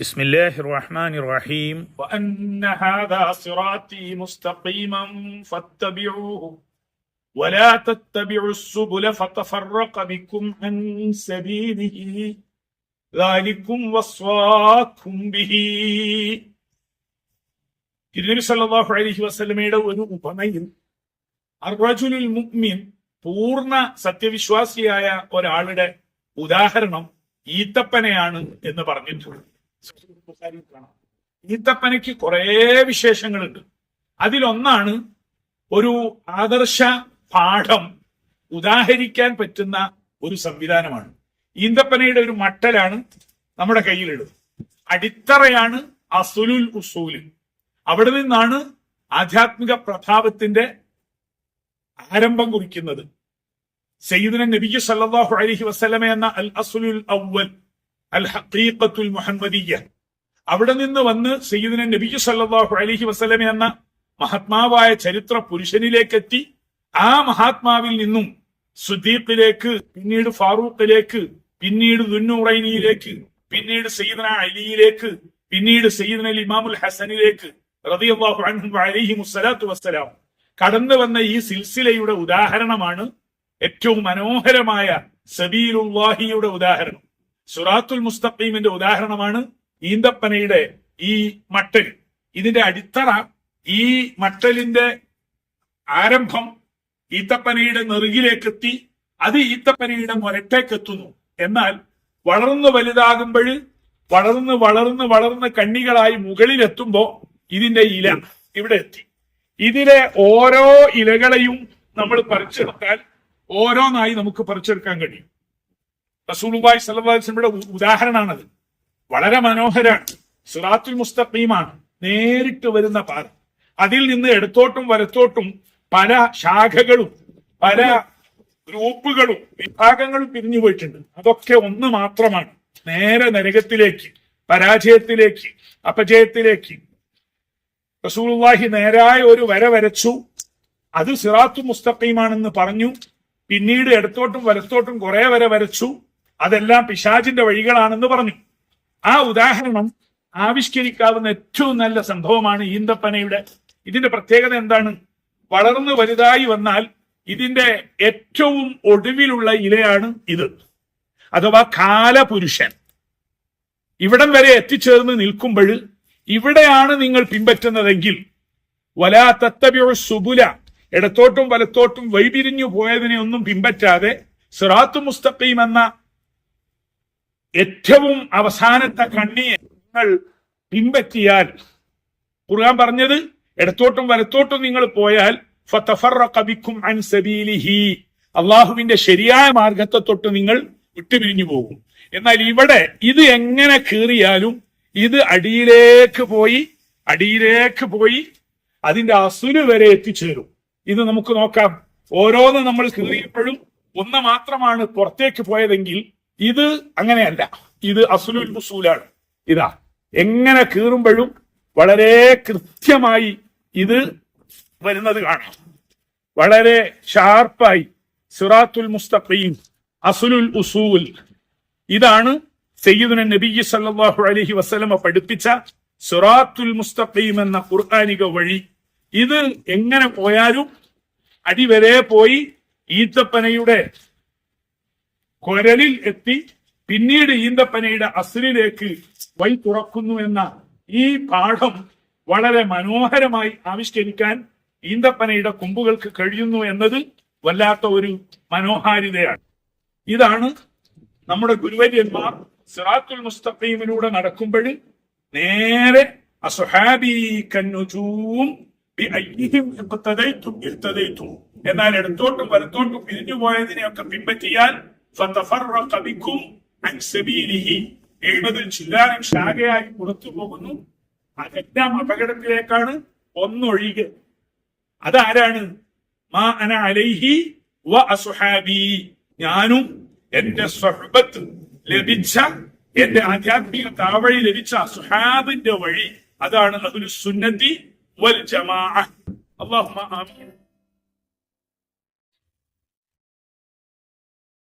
بسم الله الرحمن الرحيم وأن هذا صراطي مستقيما فاتبعوه ولا تتبعوا السبل فتفرق بكم عن سبيله ذلكم وصاكم به തിരുനബി സല്ലല്ലാഹു അലൈഹി വസല്ലമയുടെ ഒരു ഉപമയിൽ അർറജുലുൽ മുഅ്മിൻ പൂർണ്ണ സത്യവിശ്വാസിയായ ഒരാളുടെ ഉദാഹരണം ഈത്തപ്പനയാണ് എന്ന് പറഞ്ഞിട്ടുണ്ട് ബുഖാരിയിൽ ഈത്തപ്പനയ്ക്ക് കുറേ വിശേഷങ്ങളുണ്ട്. അതിലൊന്നാണ് ഒരു ആദർശ പാഠം ഉദാഹരിക്കാൻ പറ്റുന്ന ഒരു സംവിധാനമാണ്. ഈന്തപ്പനയുടെ ഒരു മട്ടലാണ് നമ്മുടെ കയ്യിലുള്ളത് അടിത്തറയാണ് അസുലുൽ ഉസൂൽ. അവിടെ നിന്നാണ് ആധ്യാത്മിക പ്രഭാവത്തിന്റെ ആരംഭം കുറിക്കുന്നത്. സയ്യിദുന നബിയു സല്ലാഹു അലഹി വസ്ലമ എന്ന അൽ അസുലുൽ അവ്വൽ അൽ ഹഖീഖത്തുൽ മുഹമ്മദിയ അവിടെ നിന്ന് വന്ന് സയ്യിദുന നബി സല്ലല്ലാഹു അലൈഹി വസല്ലം എന്ന മഹാത്മാവായ ചരിത്ര പുരുഷനിലേക്കെത്തി. ആ മഹാത്മാവിൽ നിന്നും സുദീഖിലേക്ക് പിന്നീട് ഫാറൂഖിലേക്ക് പിന്നീട് ദുന്നൂറൈനിയിലേക്ക് പിന്നീട് സയ്യിദന അലിയിലേക്ക് പിന്നീട് സയ്യിദന ഇമാമുൽ ഹസനിലേക്ക് റളിയല്ലാഹു അൻഹു അലൈഹി മുസ്സലാത്തു വസ്സലാം. കടന്നു വന്ന ഈ സിൽസിലയുടെ ഉദാഹരണമാണ് ഏറ്റവും മനോഹരമായ സബീലുല്ലാഹിയുടെ ഉദാഹരണം. സുറാത്തുൽ മുസ്തഖീമിന്റെ ഉദാഹരണമാണ് ഈന്തപ്പനയുടെ ഈ മട്ടൽ. ഇതിന്റെ അടിത്തറ ഈ മട്ടലിന്റെ ആരംഭം ഈത്തപ്പനയുടെ നെറുകിലേക്കെത്തി അത് ഈത്തപ്പനയുടെ മുരട്ടേക്കെത്തുന്നു. എന്നാൽ വളർന്നു വലുതാകുമ്പോൾ വളർന്ന് വളർന്ന് വളർന്ന് കണ്ണികളായി മുകളിലെത്തുമ്പോ ഇതിന്റെ ഇല ഇവിടെ എത്തി. ഇതിലെ ഓരോ ഇലകളെയും നമ്മൾ പറിച്ചെടുത്താൽ ഓരോന്നായി നമുക്ക് പറിച്ചെടുക്കാൻ കഴിയും. റസൂലുബായ് സല്ലാസ്ലമിയുടെ ഉദാഹരണമാണത് വളരെ മനോഹരാണ്. സുറാത്തുൽ മുസ്തഖീമാണ്. നേരിട്ട് വരുന്ന പാത. അതിൽ നിന്ന് ഇടത്തോട്ടും വലത്തോട്ടും പല ശാഖകളും പല ഗ്രൂപ്പുകളും വിഭാഗങ്ങളും പിരിഞ്ഞു പോയിട്ടുണ്ട്. അതൊക്കെ ഒന്ന് മാത്രമാണ്. നേരെ നരകത്തിലേക്ക് പരാജയത്തിലേക്ക് അപജയത്തിലേക്ക്. റസൂലുള്ളാഹി നേരായ ഒരു വര വരച്ചു. അത് സിറാത്തു മുസ്തഖീമാണെന്ന് പറഞ്ഞു. പിന്നീട് ഇടത്തോട്ടും വലത്തോട്ടും കുറെ വര വരച്ചു. അതെല്ലാം പിശാചിന്റെ വഴികളാണെന്ന് പറഞ്ഞു. ആ ഉദാഹരണം ആവിഷ്കരിക്കാവുന്ന ഏറ്റവും നല്ല സംഭവമാണ് ഈന്തപ്പനയുടെ. ഇതിന്റെ പ്രത്യേകത എന്താണ്? വളർന്നു വലുതായി വന്നാൽ ഇതിന്റെ ഏറ്റവും ഒടുവിലുള്ള ഇലയാണ് ഇത്. അഥവാ കാലപുരുഷൻ. ഇവിടം വരെ എത്തിച്ചേർന്ന് നിൽക്കുമ്പോൾ ഇവിടെയാണ് നിങ്ങൾ പിൻപറ്റുന്നതെങ്കിൽ വലാ തത്തവ്യോ സുബുല. ഇടത്തോട്ടും വലത്തോട്ടും വൈപിരിഞ്ഞു പോയതിനെ ഒന്നും പിൻപറ്റാതെ സിറാത്തു മുസ്തഖീം എന്ന ഏറ്റവും അവസാനത്തെ കണ്ണിയെ നിങ്ങൾ പിൻപറ്റിയാൽ ഖുർആൻ പറഞ്ഞത് ഇടത്തോട്ടും വലത്തോട്ടും നിങ്ങൾ പോയാൽ ഫതഫറഖ ബിക്കും അൻ സബീലിഹി അള്ളാഹുവിന്റെ ശരിയായ മാർഗത്തെ തൊട്ട് നിങ്ങൾ വിട്ടുപിരിഞ്ഞു പോകും. എന്നാൽ ഇവിടെ ഇത് എങ്ങനെ കീറിയാലും ഇത് അടിയിലേക്ക് പോയി അടിയിലേക്ക് പോയി അതിന്റെ അസുൽ വരെ എത്തിച്ചേരും. ഇത് നമുക്ക് നോക്കാം. ഓരോന്ന് നമ്മൾ കീറിയപ്പോഴും ഒന്ന് മാത്രമാണ് പുറത്തേക്ക് പോയതെങ്കിൽ ഇത് അങ്ങനെയല്ല. ഇത് അസുലുൽ മുസൂലാണ് ഇതാ എങ്ങനെ കീറുമ്പോഴും വളരെ കൃത്യമായി ഇത് വരുന്നത് കാണാം. വളരെ ഷാർപ്പായി സിറാത്തുൽ മുസ്തഖീം അസുലുൽ ഉസൂൽ ഇതാണ് സയ്യിദുന നബി സല്ലല്ലാഹു അലൈഹി വസല്ലമ പഠിപ്പിച്ച സിറാത്തുൽ മുസ്തഖീം എന്ന ഖുർആനിക വഴി. ഇത് എങ്ങനെ പോയാലും അടിവരെ പോയി ഈത്തപ്പനയുടെ കുരലിൽ എത്തി പിന്നീട് ഈന്തപ്പനയുടെ അസുരിലേക്ക് വൈ തുറക്കുന്നു എന്ന ഈ പാഠം വളരെ മനോഹരമായി ആവിഷ്കരിക്കാൻ ഈന്തപ്പനയുടെ കൊമ്പുകൾക്ക് കഴിയുന്നു എന്നത് വല്ലാത്ത ഒരു മനോഹാരിതയാണ്. ഇതാണ് നമ്മുടെ ഗുരുവര്യന്മാർ സിറാത്തുൽ മുസ്തഖീമിലൂടെ നടക്കുമ്പോൾ നേരെ എന്നാൽ ഇടത്തോട്ടും വലത്തോട്ടും പിരിഞ്ഞു പോയതിനെയൊക്കെ പിൻപറ്റിയാൽ എഴുപതിൽ ചില്ലാനും ശാഖയായി പുറത്തു പോകുന്നു. അതെല്ലാം അപകടത്തിലേക്കാണ് ഒന്നൊഴികെ. അതാരാണ്? മാ അന അലൈഹി വ അസുഹാബി. ഞാനും എന്റെ സ്വഹബത്ത് ലഭിച്ച എന്റെ ആധ്യാത്മിക താവഴി ലഭിച്ച സുഹാബിന്റെ വഴി. അതാണ് അതൊരു സുന്നതി വൽ ജമാ ആമീൻ.